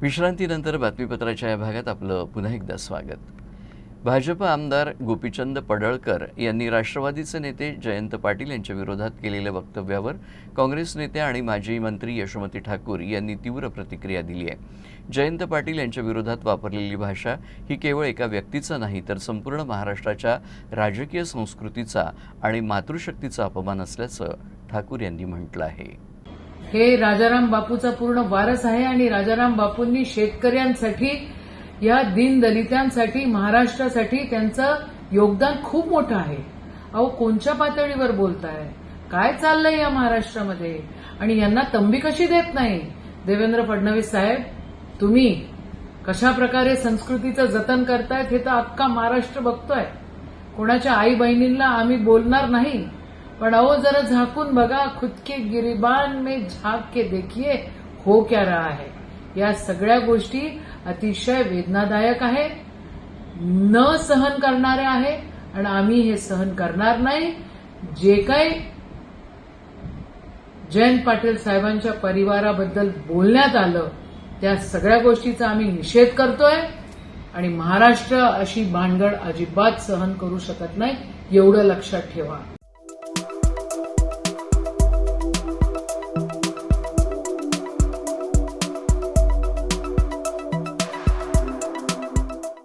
विश्रांतीनंतर बातमीपत्राच्या या भागात आपलं पुन्हा एकदा स्वागत. भाजप आमदार गोपीचंद पडळकर यांनी राष्ट्रवादीचे नेते जयंत पाटील यांच्या विरोधात केलेल्या वक्तव्यावर काँग्रेस नेते आणि माजी मंत्री यशोमती ठाकूर यांनी तीव्र प्रतिक्रिया दिली आहे. जयंत पाटील यांच्या विरोधात वापरलेली भाषा ही केवळ एका व्यक्तीचा नाही तर संपूर्ण महाराष्ट्राच्या राजकीय संस्कृतीचा आणि मातृशक्तीचा अपमान असल्याचं ठाकूर यांनी म्हटलं आहे. हे राजाराम बापूचा पूर्ण वारस आहे आणि राजाराम बापूंनी शेतकऱ्यांसाठी या दीनदलितांसाठी महाराष्ट्रासाठी त्यांचं योगदान खूप मोठं आहे. अहो कोणच्या पातळीवर बोलताय? काय चाललंय या महाराष्ट्रामध्ये? आणि यांना तंबी कशी देत नाही? देवेंद्र फडणवीस साहेब तुम्ही कशा प्रकारे संस्कृतीचं जतन करतायत हे तर अख्खा महाराष्ट्र बघतोय. कोणाच्या आई बहिणींना आम्ही बोलणार नाही. पण अहो जरा झाकून बघा खुद के गिरिबान में झाक के देखिए हो क्या रहा है? या सगळ्या गोष्टी अतिशय वेदनादायक आहे न सहन करणारे आहे आणि आम्ही हे सहन करणार नाही. जे काही जयंत पाटील साहेबांच्या परिवाराबद्दल बोलण्यात आलं त्या सगळ्या गोष्टीचा आम्ही निषेध करतोय आणि महाराष्ट्र अशी भानगड अजिबात सहन करू शकत नाही एवढं लक्षात ठेवा.